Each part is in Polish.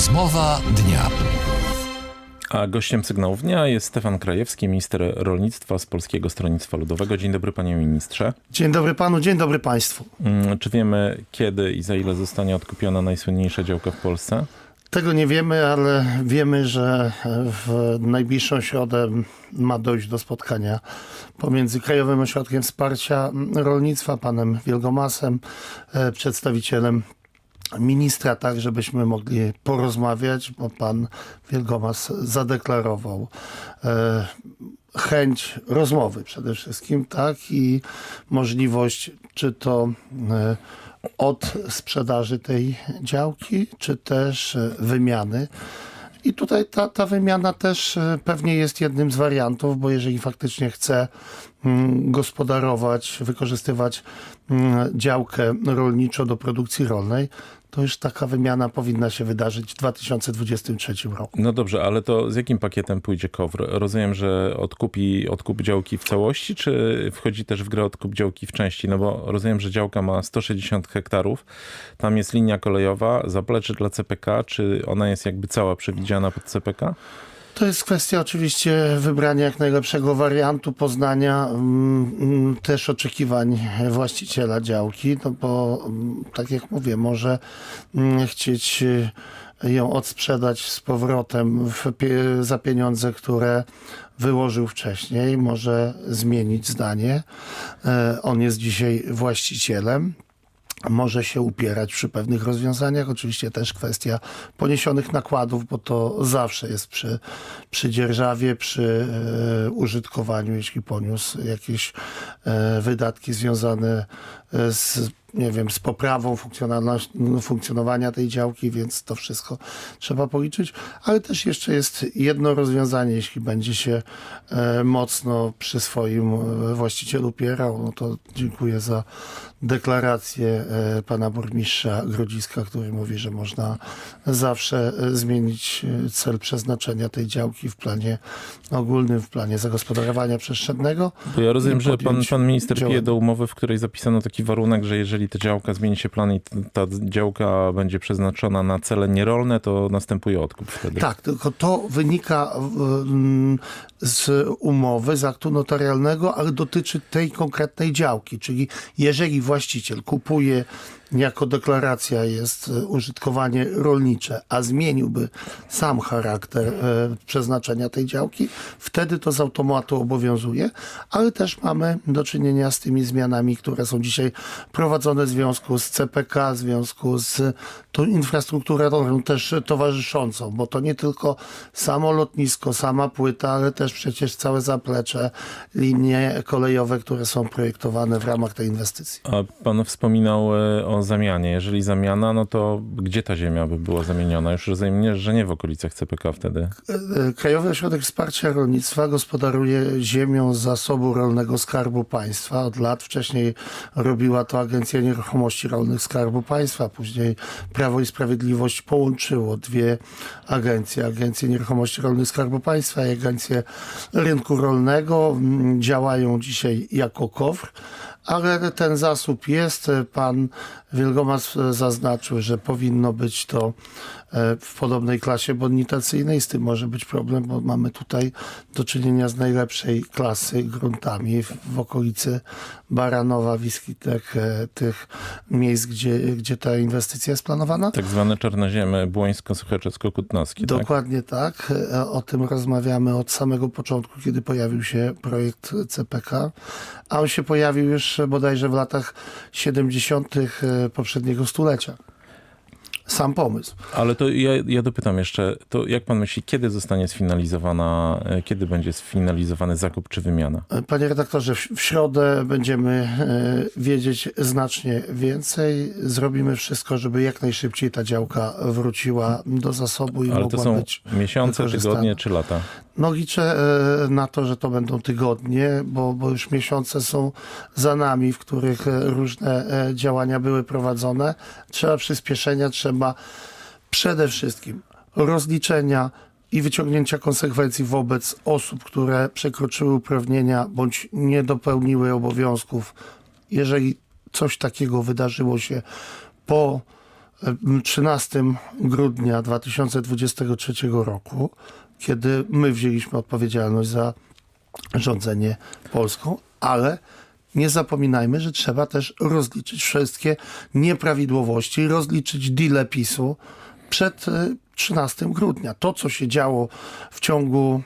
Rozmowa dnia. A gościem sygnałów dnia jest Stefan Krajewski, minister rolnictwa z Polskiego Stronnictwa Ludowego. Dzień dobry panie ministrze. Dzień dobry panu, dzień dobry państwu. Mm, Czy wiemy kiedy i za ile zostanie odkupiona najsłynniejsza działka w Polsce? Tego nie wiemy, ale wiemy, że w najbliższą środę ma dojść do spotkania pomiędzy Krajowym Ośrodkiem Wsparcia Rolnictwa, panem Wielgomasem, e, przedstawicielem ministra, tak żebyśmy mogli porozmawiać, bo pan Wielgomas zadeklarował e, chęć rozmowy przede wszystkim, tak i możliwość, czy to e, od sprzedaży tej działki, czy też e, wymiany. I tutaj ta, ta wymiana też e, pewnie jest jednym z wariantów, bo jeżeli faktycznie chce gospodarować, wykorzystywać mm, działkę rolniczą do produkcji rolnej, to już taka wymiana powinna się wydarzyć w 2023 roku. No dobrze, ale to z jakim pakietem pójdzie KOWR? Rozumiem, że odkupi odkup działki w całości, czy wchodzi też w grę odkup działki w części? No bo rozumiem, że działka ma 160 hektarów, tam jest linia kolejowa, zaplecze dla CPK, czy ona jest jakby cała przewidziana pod CPK? To jest kwestia oczywiście wybrania jak najlepszego wariantu, poznania mm, mm, też oczekiwań właściciela działki, no bo mm, tak jak mówię, może mm, chcieć y, ją odsprzedać z powrotem za pieniądze, które wyłożył wcześniej, może zmienić zdanie. E, On jest dzisiaj właścicielem może się upierać przy pewnych rozwiązaniach. Oczywiście też kwestia poniesionych nakładów, bo to zawsze jest przy, przy dzierżawie, przy e, użytkowaniu, jeśli poniósł jakieś e, wydatki związane e, z nie wiem, z poprawą funkcjonowania tej działki, więc to wszystko trzeba policzyć. Ale też jeszcze jest jedno rozwiązanie, jeśli będzie się e, mocno przy swoim e, właścicielu upierał, no to dziękuję za deklarację e, pana burmistrza Grodziska, który mówi, że można zawsze zmienić cel przeznaczenia tej działki w planie ogólnym, w planie zagospodarowania przestrzennego. Bo ja rozumiem, że pan, pan minister pije do umowy, w której zapisano taki warunek, że jeżeli ta działka zmieni się plan i ta działka będzie przeznaczona na cele nierolne, to następuje odkup wtedy. Tak, tylko to wynika mm, z umowy, z aktu notarialnego, ale dotyczy tej konkretnej działki. Czyli jeżeli właściciel kupuje, jako deklaracja jest e, użytkowanie rolnicze, a zmieniłby sam charakter e, przeznaczenia tej działki, wtedy to z automatu obowiązuje, ale też mamy do czynienia z tymi zmianami, które są dzisiaj prowadzone w związku z CPK, w związku z tą infrastrukturą też towarzyszącą, bo to nie tylko samo lotnisko, sama płyta, ale też przecież całe zaplecze, linie kolejowe, które są projektowane w ramach tej inwestycji. A pan wspominał e, o zamianie. Jeżeli zamiana, no to gdzie ta ziemia by była zamieniona? Już rozumiem, że nie w okolicach CPK wtedy. E, Krajowy Ośrodek Wsparcia Rolnictwa gospodaruje ziemią z zasobu rolnego Skarbu Państwa. Od lat wcześniej robiła to Agencja Nieruchomości Rolnych Skarbu Państwa. Później Prawo i Sprawiedliwość połączyło dwie agencje. Agencję Nieruchomości Rolnych Skarbu Państwa i Agencję Rynku Rolnego. Mm, Działają dzisiaj jako KOWR. Ale ten zasób jest. Pan Wielgomas zaznaczył, że powinno być to e, w podobnej klasie bonitacyjnej. Z tym może być problem, bo mamy tutaj do czynienia z najlepszej klasy gruntami w, okolicy Baranowa, Wiskitek, e, tych miejsc, gdzie, gdzie ta inwestycja jest planowana. Tak zwane czarnoziemy błońsko-sucheczecko-kutnowskie. Tak? Dokładnie tak. E, O tym rozmawiamy od samego początku, kiedy pojawił się projekt CPK, a on się pojawił już bodajże w latach 70. poprzedniego stulecia. Sam pomysł. Ale to ja, ja dopytam jeszcze, to jak pan myśli, kiedy zostanie sfinalizowana, e, kiedy będzie sfinalizowany zakup czy wymiana? Panie redaktorze, w w środę będziemy e, wiedzieć znacznie więcej. Zrobimy wszystko, żeby jak najszybciej ta działka wróciła do zasobu i Ale mogła to są być miesiące, tygodnie czy lata? No liczę e, na to, że to będą tygodnie, bo, bo już miesiące są za nami, w których e, różne e, działania były prowadzone. Trzeba przyspieszenia, trzeba przede wszystkim rozliczenia i wyciągnięcia konsekwencji wobec osób, które przekroczyły uprawnienia bądź nie dopełniły obowiązków. Jeżeli coś takiego wydarzyło się po em, 13 grudnia 2023 roku, kiedy my wzięliśmy odpowiedzialność za rządzenie Polską, ale nie zapominajmy, że trzeba też rozliczyć wszystkie nieprawidłowości, rozliczyć deale PiSu przed e, 13 grudnia. To, co się działo w ciągu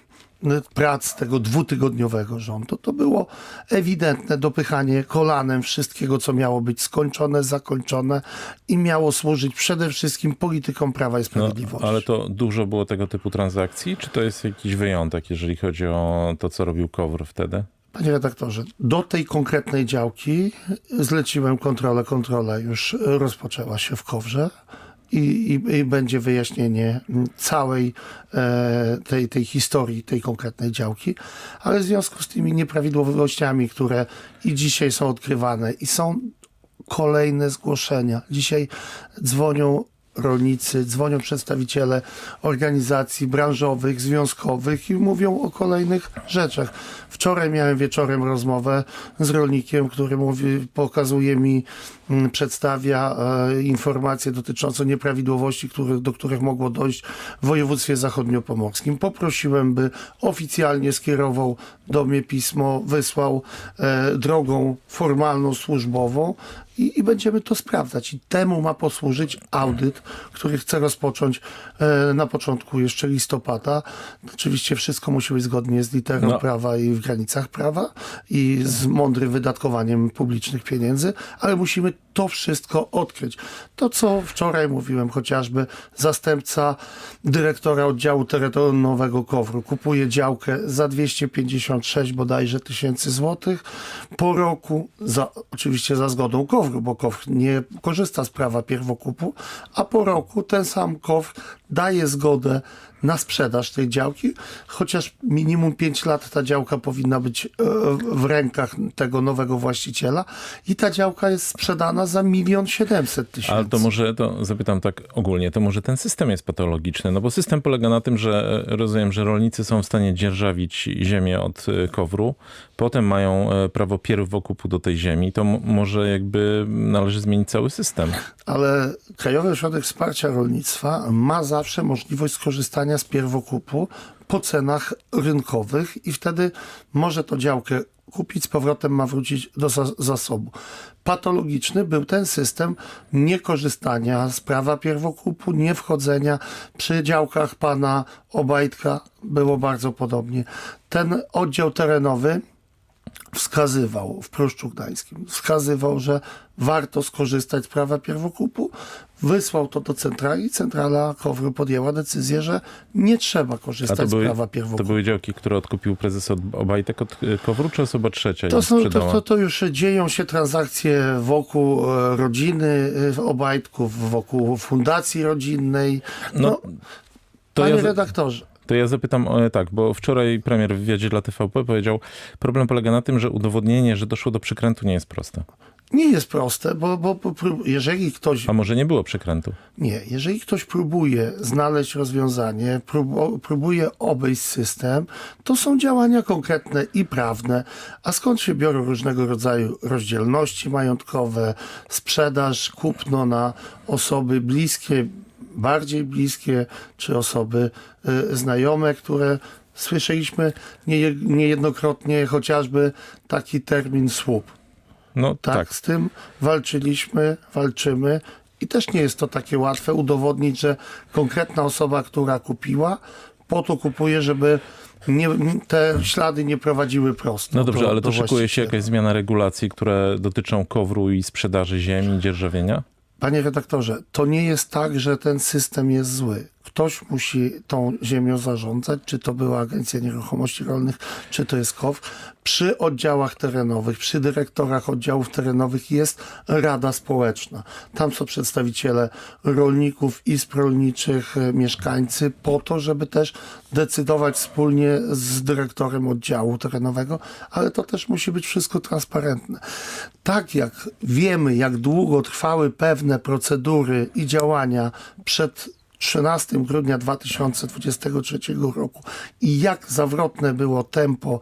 prac tego dwutygodniowego rządu, to było ewidentne dopychanie kolanem wszystkiego, co miało być skończone, zakończone i miało służyć przede wszystkim politykom Prawa i No, Sprawiedliwości. ale to dużo było tego typu transakcji, czy to jest jakiś wyjątek, jeżeli chodzi o to, co robił KOWR wtedy? Panie redaktorze, do tej konkretnej działki zleciłem kontrolę. Kontrola już rozpoczęła się w Kowrze i, i, i będzie wyjaśnienie całej e, tej, tej historii, tej konkretnej działki, ale w związku z tymi nieprawidłowościami, które i dzisiaj są odkrywane i są kolejne zgłoszenia. Dzisiaj dzwonią rolnicy, dzwonią przedstawiciele organizacji branżowych, związkowych i mówią o kolejnych rzeczach. Wczoraj miałem wieczorem rozmowę z rolnikiem, który mówi, pokazuje mi, mm, przedstawia e, informacje dotyczące nieprawidłowości, do których mogło dojść w województwie zachodniopomorskim. Poprosiłem, by oficjalnie skierował do mnie pismo, wysłał e, drogą formalną, służbową i, i będziemy to sprawdzać. I temu ma posłużyć audyt, który chcę rozpocząć e, na początku jeszcze listopada. Oczywiście wszystko musi być zgodnie z literą No. prawa i w granicach prawa i z mądrym wydatkowaniem publicznych pieniędzy, ale musimy to wszystko odkryć. To, co wczoraj mówiłem, chociażby zastępca dyrektora oddziału terenowego KOWR-u kupuje działkę za 256 bodajże tysięcy złotych po roku, za, oczywiście za zgodą KOWR-u, KOWR nie korzysta z prawa pierwokupu, a po roku ten sam KOWR daje zgodę na sprzedaż tej działki, chociaż minimum 5 lat ta działka powinna być e, w rękach tego nowego właściciela i ta działka jest sprzedana za milion siedemset tysięcy. Ale to może, to zapytam tak ogólnie, to może ten system jest patologiczny, no bo system polega na tym, że e, rozumiem, że rolnicy są w stanie dzierżawić ziemię od e, kowru, potem mają prawo pierwokupu do tej ziemi, to może jakby należy zmienić cały system. ale Krajowy Ośrodek Wsparcia Rolnictwa ma zawsze możliwość skorzystania z pierwokupu po cenach rynkowych i wtedy może to działkę kupić, z powrotem ma wrócić do za- zasobu. Patologiczny był ten system niekorzystania z prawa pierwokupu, nie wchodzenia. Przy działkach pana Obajtka było bardzo podobnie. Ten oddział terenowy wskazywał w Pruszczu Gdańskim, wskazywał, że warto skorzystać z prawa pierwokupu, wysłał to do centrali, centrala Kowru podjęła decyzję, że nie trzeba korzystać to z były, prawa to pierwokupu. były działki, które odkupił prezes od Obajtek od e, kowru, czy osoba trzecia To, są, to, to, to już dzieją się transakcje wokół e, rodziny e, Obajtków, wokół fundacji rodzinnej. No, No, to panie ja redaktorze, To ja zapytam o, tak, bo wczoraj premier w wywiadzie dla TVP powiedział, problem polega na tym, że udowodnienie, że doszło do przekrętu nie jest proste. Nie jest proste, bo, bo, bo prób- jeżeli ktoś A może nie było przekrętu? Nie, jeżeli ktoś próbuje znaleźć rozwiązanie, próbu- próbuje obejść system, to są działania konkretne i prawne. A skąd się biorą różnego rodzaju rozdzielności majątkowe, sprzedaż, kupno na osoby bliskie, bardziej bliskie, czy osoby y, znajome, które słyszeliśmy nie, niejednokrotnie chociażby taki termin słup. No Tak, tak. z tym walczyliśmy, walczymy i też nie jest to takie łatwe udowodnić, że konkretna osoba, która kupiła, po to kupuje, żeby nie, te ślady nie prowadziły prosto. No dobrze, do, ale to szykuje się jakaś zmiana regulacji, które dotyczą kowru i sprzedaży ziemi, dzierżawienia? Panie redaktorze, to nie jest tak, że ten system jest zły. Ktoś musi tą ziemią zarządzać, czy to była Agencja Nieruchomości Rolnych, czy to jest KOW. Przy oddziałach terenowych, przy dyrektorach oddziałów terenowych jest Rada Społeczna. Tam są przedstawiciele rolników, izb rolniczych, e, mieszkańcy, po to, żeby też decydować wspólnie z dyrektorem oddziału terenowego, ale to też musi być wszystko transparentne. Tak jak wiemy, jak długo trwały pewne procedury i działania przed 13 grudnia 2023 roku. I jak zawrotne było tempo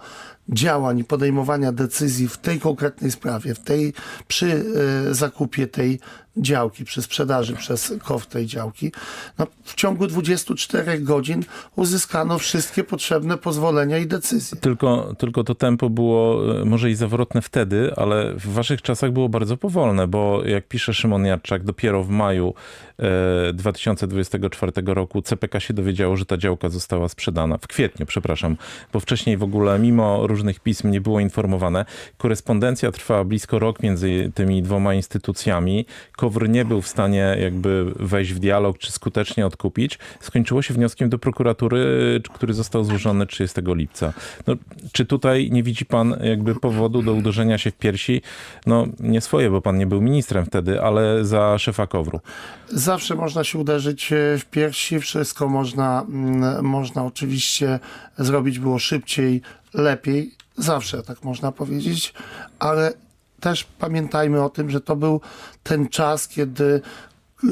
działań podejmowania decyzji w tej konkretnej sprawie, w tej, przy e, zakupie tej działki, przy sprzedaży przez KOW tej działki, no, w ciągu 24 godzin uzyskano wszystkie potrzebne pozwolenia i decyzje. Tylko, tylko to tempo było e, może i zawrotne wtedy, ale w waszych czasach było bardzo powolne, bo jak pisze Szymon Jadczak, dopiero w maju e, 2024 roku CPK się dowiedziało, że ta działka została sprzedana. W kwietniu, przepraszam, bo wcześniej w ogóle mimo różnych pism nie było informowane. Korespondencja trwała blisko rok między tymi dwoma instytucjami. KOWR nie był w stanie jakby wejść w dialog czy skutecznie odkupić. Skończyło się wnioskiem do prokuratury, który został złożony 30 lipca. No, czy tutaj nie widzi pan jakby powodu do uderzenia się w piersi? No nie swoje, bo pan nie był ministrem wtedy, ale za szefa KOWR-u. Zawsze można się uderzyć e, w piersi, wszystko można, mm, można oczywiście zrobić było szybciej, lepiej. Zawsze tak można powiedzieć, ale też pamiętajmy o tym, że to był ten czas, kiedy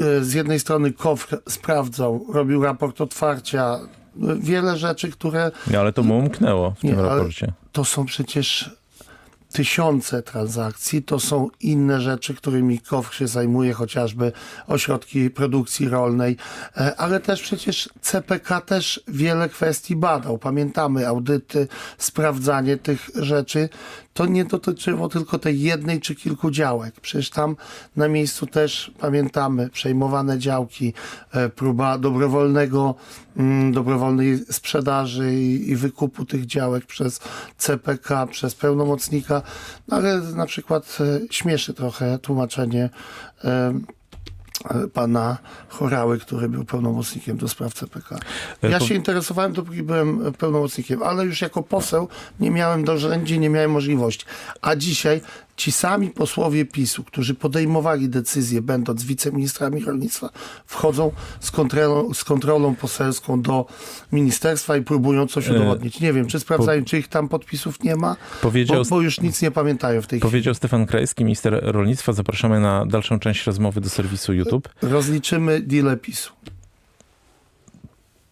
e, z jednej strony KOWR sprawdzał, robił raport otwarcia, e, wiele rzeczy, które No, ale to mu umknęło w Nie, tym raporcie. to są przecież tysiące transakcji, to są inne rzeczy, którymi KOWR się zajmuje, chociażby ośrodki produkcji rolnej, e, ale też przecież CPK też wiele kwestii badał. Pamiętamy audyty, sprawdzanie tych rzeczy. To nie dotyczyło tylko tej jednej czy kilku działek. Przecież tam na miejscu też pamiętamy przejmowane działki, e, próba dobrowolnego, mm, dobrowolnej sprzedaży i, wykupu tych działek przez CPK, przez pełnomocnika, no ale na przykład e, śmieszy trochę tłumaczenie e, pana Chorały, który był pełnomocnikiem do spraw CPK. Ja po- się interesowałem, dopóki byłem pełnomocnikiem, ale już jako poseł nie miałem narzędzi, nie miałem możliwości. A dzisiaj ci sami posłowie PiSu, którzy podejmowali decyzje, będąc wiceministrami rolnictwa, wchodzą z kontrolą, z kontrolą poselską do ministerstwa i próbują coś udowodnić. Nie wiem, czy sprawdzają, czy ich tam podpisów nie ma, Powiedział, bo, bo już nic nie pamiętają w tej chwili. powiedział Stefan Krajski, minister rolnictwa. Zapraszamy na dalszą część rozmowy do serwisu YouTube. Rozliczymy deal PiSu.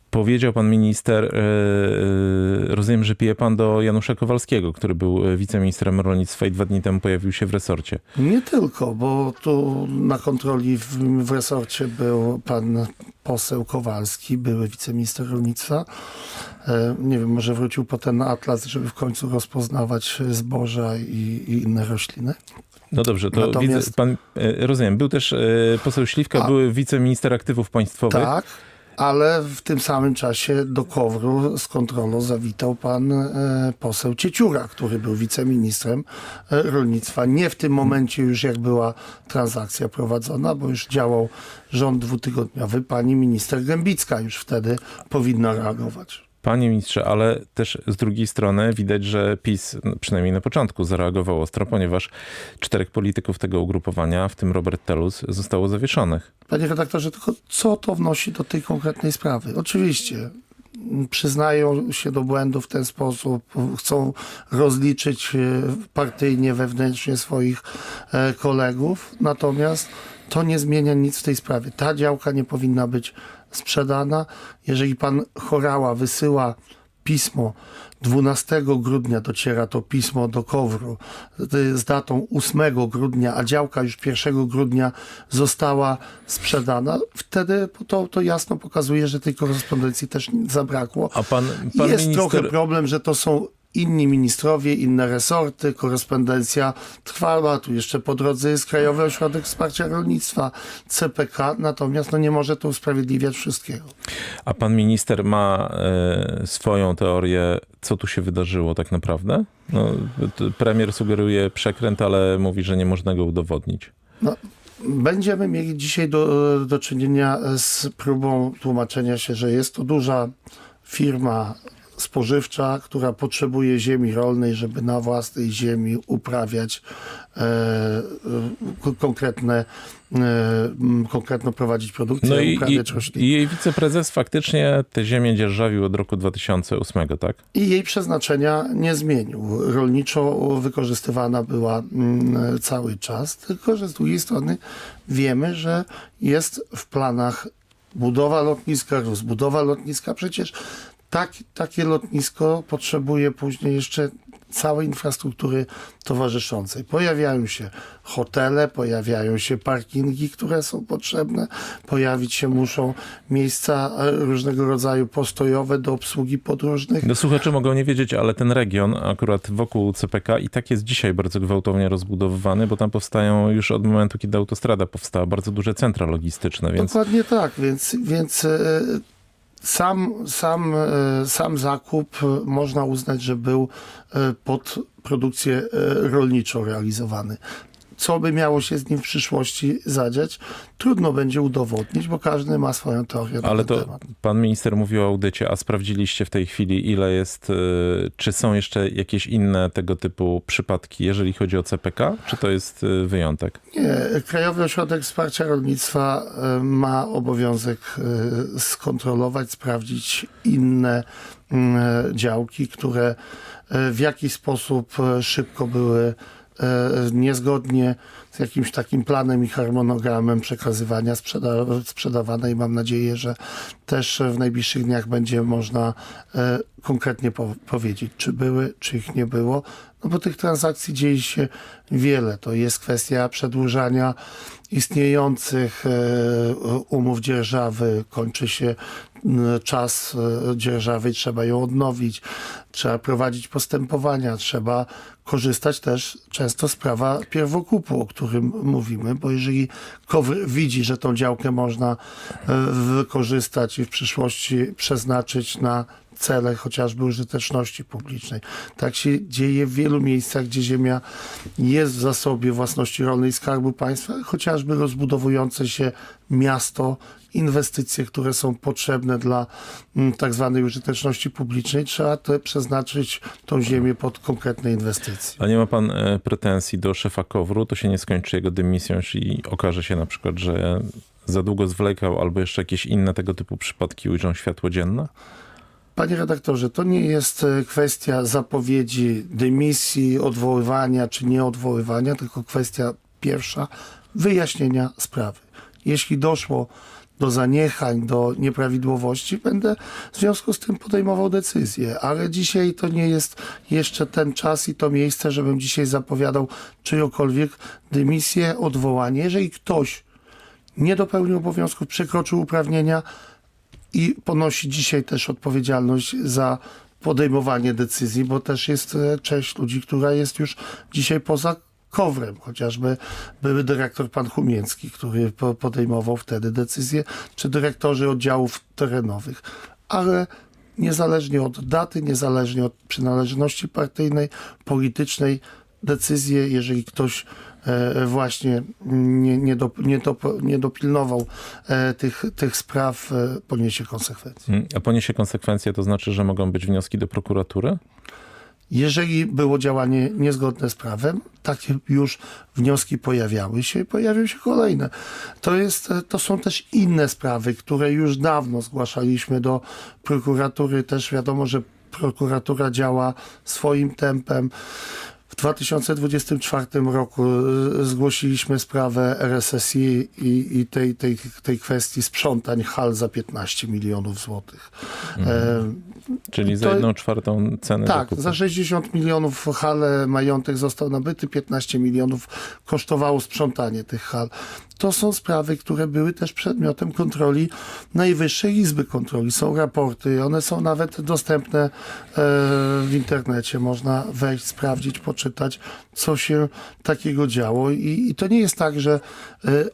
Powiedział pan minister, e, e, rozumiem, że pije pan do Janusza Kowalskiego, który był e, wiceministrem rolnictwa i dwa dni temu pojawił się w resorcie. Nie tylko, bo tu na kontroli w, w resorcie był pan poseł Kowalski, były wiceminister rolnictwa. Nie wiem, może wrócił po ten atlas, żeby w końcu rozpoznawać zboża i, i inne rośliny. No dobrze, to Natomiast- widzę, pan, rozumiem, był też poseł Śliwka, A- były wiceminister aktywów państwowych. Tak, ale w tym samym czasie do Kowru z kontrolą zawitał pan e, poseł Cieciura, który był wiceministrem e, rolnictwa. Nie w tym momencie już jak była transakcja prowadzona, bo już działał rząd dwutygodniowy. Pani minister Gębicka już wtedy powinna reagować. Panie ministrze, ale też z drugiej strony widać, że PiS, no, przynajmniej na początku, zareagował ostro, ponieważ czterech polityków tego ugrupowania, w tym Robert Telus, zostało zawieszonych. Panie redaktorze, tylko co to wnosi do tej konkretnej sprawy? Oczywiście m, przyznają się do błędu w ten sposób, chcą rozliczyć e, partyjnie, wewnętrznie swoich e, kolegów, natomiast to nie zmienia nic w tej sprawie. Ta działka nie powinna być sprzedana. Jeżeli pan Chorała wysyła pismo 12 grudnia dociera to pismo do Kowru z datą 8 grudnia, a działka już 1 grudnia została sprzedana, wtedy to, to jasno pokazuje, że tej korespondencji też zabrakło. A pan, pan Jest minister... trochę problem, że to są inni ministrowie, inne resorty, korespondencja trwała, tu jeszcze po drodze jest Krajowy Ośrodek Wsparcia Rolnictwa, CPK, natomiast no nie może to usprawiedliwiać wszystkiego. A pan minister ma e, swoją teorię, co tu się wydarzyło tak naprawdę? No, premier sugeruje przekręt, ale mówi, że nie można go udowodnić. No, będziemy mieli dzisiaj do, do czynienia z próbą tłumaczenia się, że jest to duża firma spożywcza, która potrzebuje ziemi rolnej, żeby na własnej ziemi uprawiać e, e, ko- konkretne, e, m, konkretną prowadzić produkcję, No i, i, uprawiać rośliny. i jej wiceprezes faktycznie tę ziemię dzierżawił od roku 2008, tak? I jej przeznaczenia nie zmienił. Rolniczo wykorzystywana była mm, cały czas, tylko że z drugiej strony wiemy, że jest w planach budowa lotniska, rozbudowa lotniska. Przecież tak, takie lotnisko potrzebuje później jeszcze całej infrastruktury towarzyszącej. Pojawiają się hotele, pojawiają się parkingi, które są potrzebne, pojawić się muszą miejsca e, różnego rodzaju postojowe do obsługi podróżnych. No słuchacze mogą nie wiedzieć, ale ten region akurat wokół CPK i tak jest dzisiaj bardzo gwałtownie rozbudowywany, bo tam powstają już od momentu, kiedy autostrada powstała, bardzo duże centra logistyczne, więc Dokładnie tak, więc, więc e, sam, sam, e, sam zakup e, można uznać, że był e, pod produkcję rolniczą realizowany. Co by miało się z nim w przyszłości zadziać, trudno będzie udowodnić, bo każdy ma swoją teorię Ale to temat. pan minister mówił o audycie, a sprawdziliście w tej chwili, ile jest, y, czy są jeszcze jakieś inne tego typu przypadki, jeżeli chodzi o CPK, czy to jest y, wyjątek? Nie, Krajowy Ośrodek Wsparcia Rolnictwa e, ma obowiązek skontrolować, sprawdzić inne działki, które w jakiś sposób szybko były niezgodnie z jakimś takim planem i harmonogramem przekazywania sprzeda sprzedawane i mam nadzieję, że też w najbliższych dniach będzie można e, konkretnie po powiedzieć, czy były, czy ich nie było. No bo tych transakcji dzieje się wiele. To jest kwestia przedłużania istniejących e, umów dzierżawy. Kończy się czas e, dzierżawy, trzeba ją odnowić. Trzeba prowadzić postępowania, trzeba korzystać też często z prawa pierwokupu, o którym mówimy, bo jeżeli KOWR widzi, że tą działkę można e, wykorzystać i w przyszłości przeznaczyć na cele chociażby użyteczności publicznej. Tak się dzieje w wielu miejscach, gdzie ziemia jest w zasobie własności rolnej Skarbu Państwa, chociażby rozbudowujące się miasto, inwestycje, które są potrzebne dla mm, tak zwanej użyteczności publicznej, trzeba te przeznaczyć tą ziemię pod konkretne inwestycje. A nie ma pan e, pretensji do szefa KOWR-u, to się nie skończy jego dymisją, jeśli okaże się na przykład, że za długo zwlekał, albo jeszcze jakieś inne tego typu przypadki ujrzą światło dzienne? Panie redaktorze, to nie jest e, kwestia zapowiedzi dymisji, odwoływania czy nieodwoływania, tylko kwestia pierwsza wyjaśnienia sprawy. Jeśli doszło do zaniechań, do nieprawidłowości, będę w związku z tym podejmował decyzję, ale dzisiaj to nie jest jeszcze ten czas i to miejsce, żebym dzisiaj zapowiadał czyjąkolwiek dymisję, odwołanie. Jeżeli ktoś nie dopełnił obowiązków, przekroczył uprawnienia, i ponosi dzisiaj też odpowiedzialność za podejmowanie decyzji, bo też jest e, część ludzi, która jest już dzisiaj poza kowrem, chociażby były dyrektor pan Humiecki, który po- podejmował wtedy decyzje, czy dyrektorzy oddziałów terenowych, ale niezależnie od daty, niezależnie od przynależności partyjnej, politycznej, decyzje, jeżeli ktoś e, właśnie nie, nie, do, nie, do, nie dopilnował e, tych, tych spraw, e, poniesie konsekwencje. Mm, A poniesie konsekwencje, to znaczy, że mogą być wnioski do prokuratury? Jeżeli było działanie niezgodne z prawem, takie już wnioski pojawiały się i pojawią się kolejne. To, jest, e, to są też inne sprawy, które już dawno zgłaszaliśmy do prokuratury. Też wiadomo, że prokuratura działa swoim tempem. W 2024 roku e, zgłosiliśmy sprawę RSSI i, i tej, tej, tej kwestii sprzątań hal za 15 milionów złotych. E, Czyli za To- jedną czwartą ceny tak, zakupu. za 60 milionów hale majątek został nabyty, 15 milionów kosztowało sprzątanie tych hal. To są sprawy, które były też przedmiotem kontroli Najwyższej Izby Kontroli. Są raporty, one są nawet dostępne e, w internecie. Można wejść, sprawdzić, poczytać, co się takiego działo. I, i to nie jest tak, że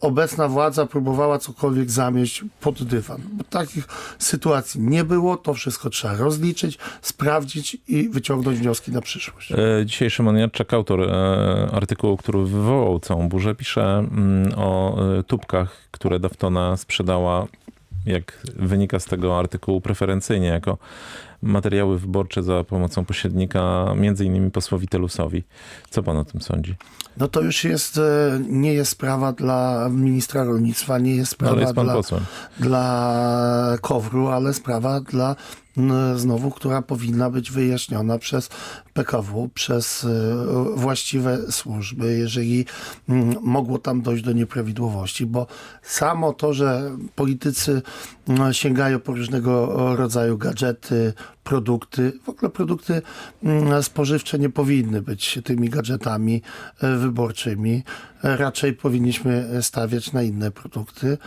obecna władza próbowała cokolwiek zamieść pod dywan. Bo takich sytuacji nie było. To wszystko trzeba rozliczyć, sprawdzić i wyciągnąć wnioski na przyszłość. E, Dzisiaj Szymon Jadczak, autor e, artykułu, który wywołał całą burzę, pisze mm, o e, tubkach, które Daftona sprzedała, jak wynika z tego artykułu, preferencyjnie jako materiały wyborcze za pomocą pośrednika, między innymi posłowi Telusowi. Co pan o tym sądzi? No to już jest, e, nie jest sprawa dla ministra rolnictwa, nie jest No, sprawa jest dla, posłem. dla Kowru, ale sprawa dla znowu, która powinna być wyjaśniona przez PKW, przez e, właściwe służby, jeżeli mogło tam dojść do nieprawidłowości, bo samo to, że politycy sięgają po różnego rodzaju gadżety, produkty, w ogóle produkty mm, spożywcze nie powinny być tymi gadżetami e, wyborczymi. E, Raczej powinniśmy stawiać na inne produkty,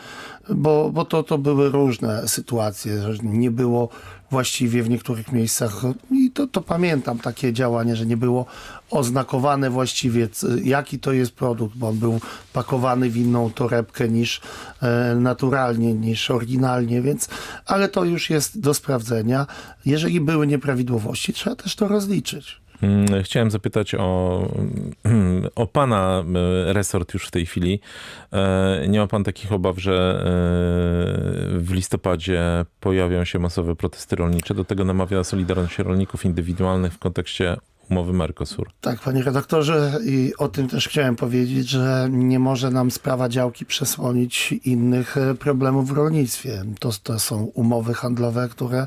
bo, bo to, to były różne sytuacje, nie było właściwie w niektórych miejscach i to, to pamiętam takie działanie, że nie było oznakowane właściwie jaki to jest produkt, bo on był pakowany w inną torebkę niż e, naturalnie, niż oryginalnie, więc ale to już jest do sprawdzenia. Jeżeli były nieprawidłowości, trzeba też to rozliczyć. Mm, Chciałem zapytać o, o pana e, resort już w tej chwili. E, Nie ma pan takich obaw, że e, w listopadzie pojawią się masowe protesty rolnicze? Do tego namawia Solidarność Rolników Indywidualnych w kontekście umowy Mercosur. Tak, panie redaktorze, i o tym też chciałem powiedzieć, że nie może nam sprawa działki przesłonić innych e, problemów w rolnictwie. To, to są umowy handlowe, które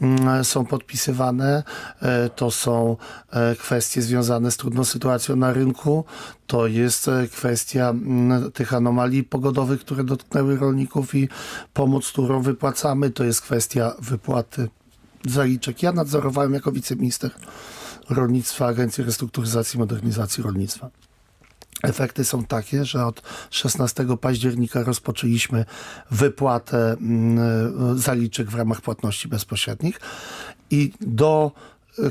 mm, są podpisywane, e, to są e, kwestie związane z trudną sytuacją na rynku, to jest e, kwestia mm, tych anomalii pogodowych, które dotknęły rolników i pomoc, którą wypłacamy, to jest kwestia wypłaty zaliczek. Ja nadzorowałem jako wiceminister rolnictwa Agencji Restrukturyzacji i Modernizacji Rolnictwa. Efekty są takie, że od 16 października rozpoczęliśmy wypłatę mm, zaliczek w ramach płatności bezpośrednich i do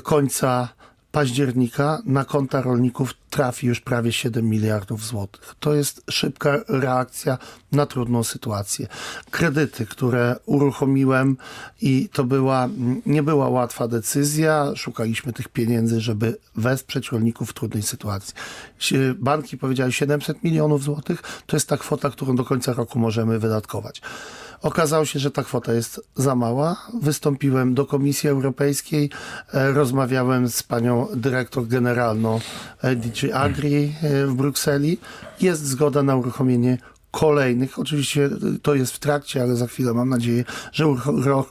końca października na konta rolników trafi już prawie 7 miliardów złotych. To jest szybka reakcja na trudną sytuację. Kredyty, które uruchomiłem i to była, nie była łatwa decyzja. Szukaliśmy tych pieniędzy, żeby wesprzeć rolników w trudnej sytuacji. Banki powiedziały 700 milionów złotych. To jest ta kwota, którą do końca roku możemy wydatkować. Okazało się, że ta kwota jest za mała. Wystąpiłem do Komisji Europejskiej, e, rozmawiałem z panią dyrektor generalną e, DG Agri e, w Brukseli. Jest zgoda na uruchomienie kolejnych. Oczywiście e, to jest w trakcie, ale za chwilę mam nadzieję, że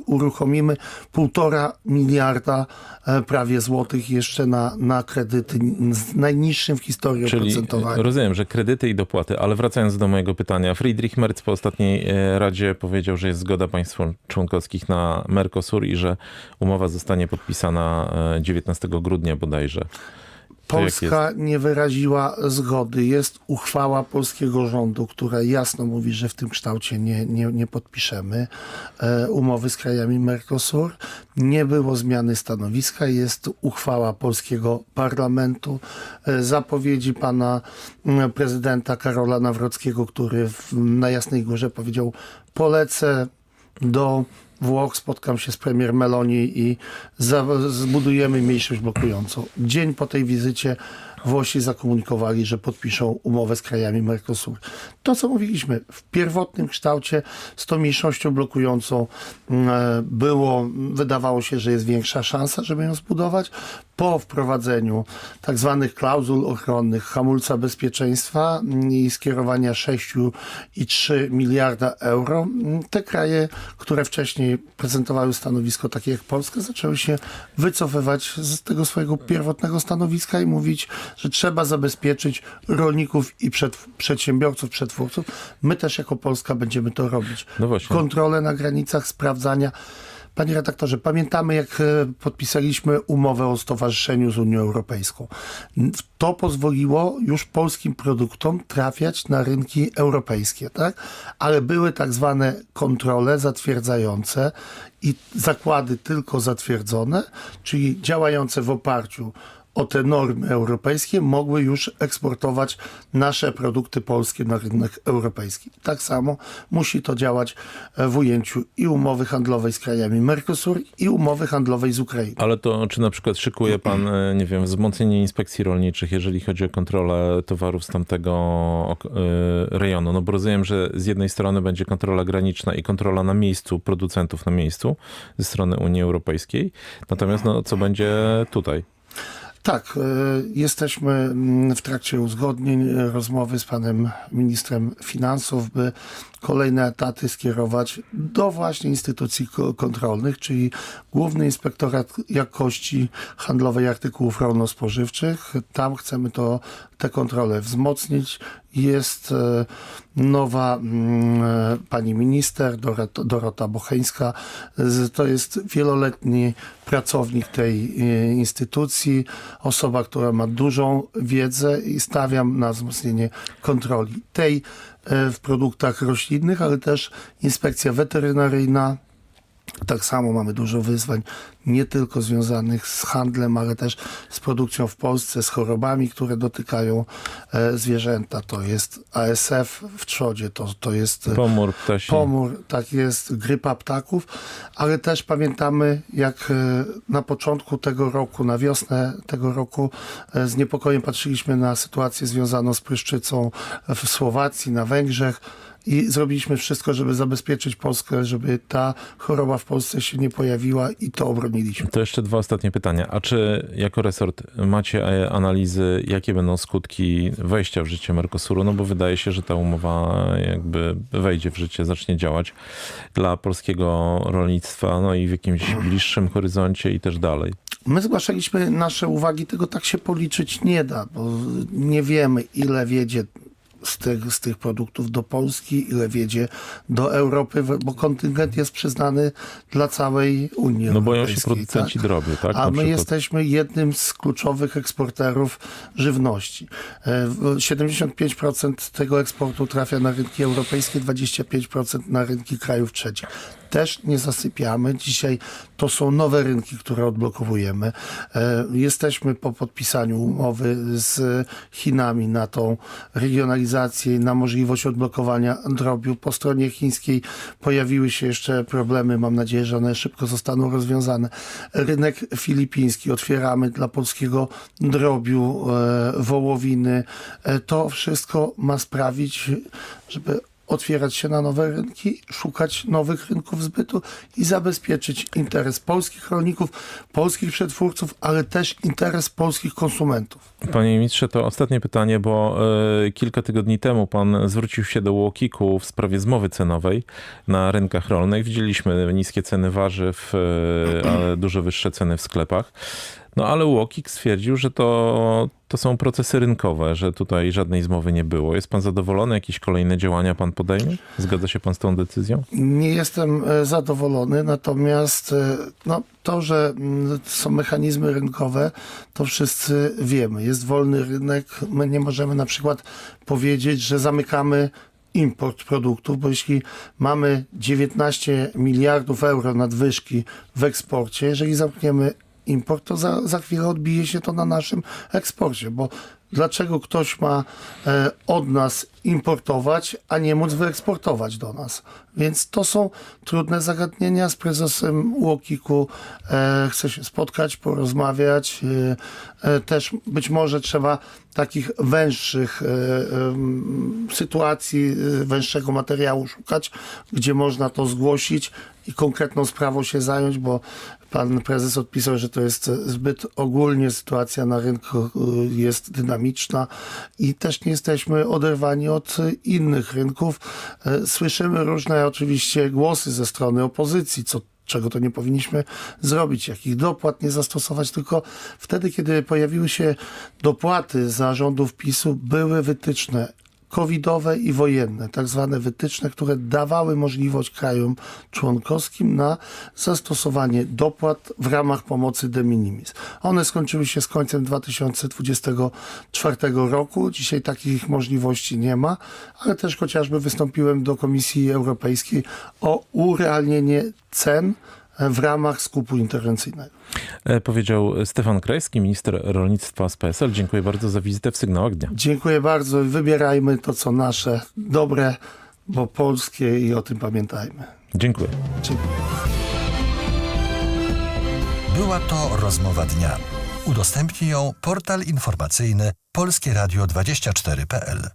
uruchomimy półtora miliarda e, prawie złotych jeszcze na, na kredyty z najniższym w historii Czyli oprocentowaniem. rozumiem, że kredyty i dopłaty, ale wracając do mojego pytania. Friedrich Merz po ostatniej e, Radzie powiedział, że jest zgoda państw członkowskich na Mercosur i że umowa zostanie podpisana e, 19 grudnia bodajże. Polska nie wyraziła zgody. Jest uchwała polskiego rządu, która jasno mówi, że w tym kształcie nie, nie, nie podpiszemy e, umowy z krajami Mercosur. Nie było zmiany stanowiska. Jest uchwała polskiego parlamentu. E, zapowiedzi pana prezydenta Karola Nawrockiego, który w, na Jasnej Górze powiedział polecę do Włoch, spotkam się z premier Meloni i zbudujemy mniejszość blokującą. Dzień po tej wizycie Włosi zakomunikowali, że podpiszą umowę z krajami Mercosur. To, co mówiliśmy, w pierwotnym kształcie z tą mniejszością blokującą mm, e, było, wydawało się, że jest większa szansa, żeby ją zbudować. Po wprowadzeniu tak zwanych klauzul ochronnych, hamulca bezpieczeństwa i skierowania 6,3 miliarda euro, te kraje, które wcześniej prezentowały stanowisko takie jak Polska, zaczęły się wycofywać z tego swojego pierwotnego stanowiska i mówić, że trzeba zabezpieczyć rolników i przed, przedsiębiorców, przetwórców. My też jako Polska będziemy to robić. No. Kontrole na granicach, sprawdzania. Panie redaktorze, pamiętamy jak e, podpisaliśmy umowę o stowarzyszeniu z Unią Europejską. To pozwoliło już polskim produktom trafiać na rynki europejskie, tak? Ale były tak zwane kontrole zatwierdzające i zakłady tylko zatwierdzone, czyli działające w oparciu o te normy europejskie mogły już eksportować nasze produkty polskie na rynek europejski. Tak samo musi to działać e, w ujęciu i umowy handlowej z krajami Mercosur i umowy handlowej z Ukrainą. Ale to czy na przykład szykuje pan, e, nie wiem, wzmocnienie inspekcji rolniczych, jeżeli chodzi o kontrolę towarów z tamtego e, rejonu? No bo rozumiem, że z jednej strony będzie kontrola graniczna i kontrola na miejscu, producentów na miejscu ze strony Unii Europejskiej. Natomiast no, co będzie tutaj? Tak, e, jesteśmy mm, w trakcie uzgodnień, e, rozmowy z panem ministrem finansów, by kolejne etaty skierować do właśnie instytucji ko- kontrolnych, czyli Główny Inspektorat Jakości Handlowej Artykułów Rolno-Spożywczych. Tam chcemy to, te kontrole wzmocnić. Jest e, nowa mm, e, pani minister Dorota, Bocheńska. To jest wieloletni pracownik tej e, instytucji, osoba, która ma dużą wiedzę i stawiam na wzmocnienie kontroli tej e, w produktach roślinnych, ale też inspekcja weterynaryjna, tak samo mamy dużo wyzwań, nie tylko związanych z handlem, ale też z produkcją w Polsce, z chorobami, które dotykają e, zwierzęta. To jest ASF w trzodzie, to, to jest e, Pomór ptasi. pomór, tak jest, grypa ptaków, ale też pamiętamy, jak e, na początku tego roku, na wiosnę tego roku, e, z niepokojem patrzyliśmy na sytuację związaną z pryszczycą w Słowacji, na Węgrzech. I zrobiliśmy wszystko, żeby zabezpieczyć Polskę, żeby ta choroba w Polsce się nie pojawiła i to obroniliśmy. To jeszcze dwa ostatnie pytania. A czy jako resort macie e, analizy, jakie będą skutki wejścia w życie Mercosuru? No bo wydaje się, że ta umowa jakby wejdzie w życie, zacznie działać dla polskiego rolnictwa, no i w jakimś bliższym horyzoncie i też dalej. My zgłaszaliśmy nasze uwagi, tego tak się policzyć nie da, bo nie wiemy, ile wiedzie z tych, z tych produktów do Polski, ile wiedzie do Europy, bo kontyngent jest przyznany dla całej Unii No boją się producenci tak? drobiu, tak? A my jesteśmy jednym z kluczowych eksporterów żywności. E, w- 75% tego eksportu trafia na rynki europejskie, 25% na rynki krajów trzecich. Też nie zasypiamy. Dzisiaj to są nowe rynki, które odblokowujemy. E, Jesteśmy po podpisaniu umowy z Chinami na tą regionalizację na możliwość odblokowania drobiu. Po stronie chińskiej pojawiły się jeszcze problemy. Mam nadzieję, że one szybko zostaną rozwiązane. Rynek filipiński otwieramy dla polskiego drobiu, e, wołowiny. E, To wszystko ma sprawić, żeby otwierać się na nowe rynki, szukać nowych rynków zbytu i zabezpieczyć interes polskich rolników, polskich przetwórców, ale też interes polskich konsumentów. Panie ministrze, to ostatnie pytanie, bo e, kilka tygodni temu pan zwrócił się do Łokiku w sprawie zmowy cenowej na rynkach rolnych. Widzieliśmy niskie ceny warzyw, e, ale dużo wyższe ceny w sklepach. No ale Łokik stwierdził, że to, to są procesy rynkowe, że tutaj żadnej zmowy nie było. Jest pan zadowolony? Jakieś kolejne działania pan podejmie? Zgadza się pan z tą decyzją? Nie jestem e, zadowolony, natomiast e, no, to, że mm, są mechanizmy rynkowe, to wszyscy wiemy. Jest wolny rynek. My nie możemy na przykład powiedzieć, że zamykamy import produktów, bo jeśli mamy 19 miliardów euro nadwyżki w eksporcie, jeżeli zamkniemy import, to za, za chwilę odbije się to na naszym eksporcie, bo dlaczego ktoś ma e, od nas importować, a nie móc wyeksportować do nas? Więc to są trudne zagadnienia. Z prezesem Łokiku e, chcę się spotkać, porozmawiać. E, e, też być może trzeba takich węższych e, em, sytuacji, e, węższego materiału szukać, gdzie można to zgłosić i konkretną sprawą się zająć, bo pan prezes odpisał, że to jest zbyt ogólnie sytuacja na rynku y, jest dynamiczna i też nie jesteśmy oderwani od innych rynków. E, Słyszymy różne oczywiście głosy ze strony opozycji, co czego to nie powinniśmy zrobić, jakich dopłat nie zastosować, tylko wtedy, kiedy pojawiły się dopłaty zarządów PiSu, były wytyczne covidowe i wojenne, tak zwane wytyczne, które dawały możliwość krajom członkowskim na zastosowanie dopłat w ramach pomocy de minimis. One skończyły się z końcem 2024 roku. Dzisiaj takich możliwości nie ma, ale też chociażby wystąpiłem do Komisji Europejskiej o urealnienie cen w ramach skupu interwencyjnego. E, Powiedział Stefan Krajski, minister rolnictwa z PSL. Dziękuję bardzo za wizytę w Sygnałach Dnia. Dziękuję bardzo i wybierajmy to, co nasze, dobre, bo polskie i o tym pamiętajmy. Dziękuję. Dziękuję. Była to rozmowa dnia. Udostępni ją portal informacyjny polskieradio24.pl.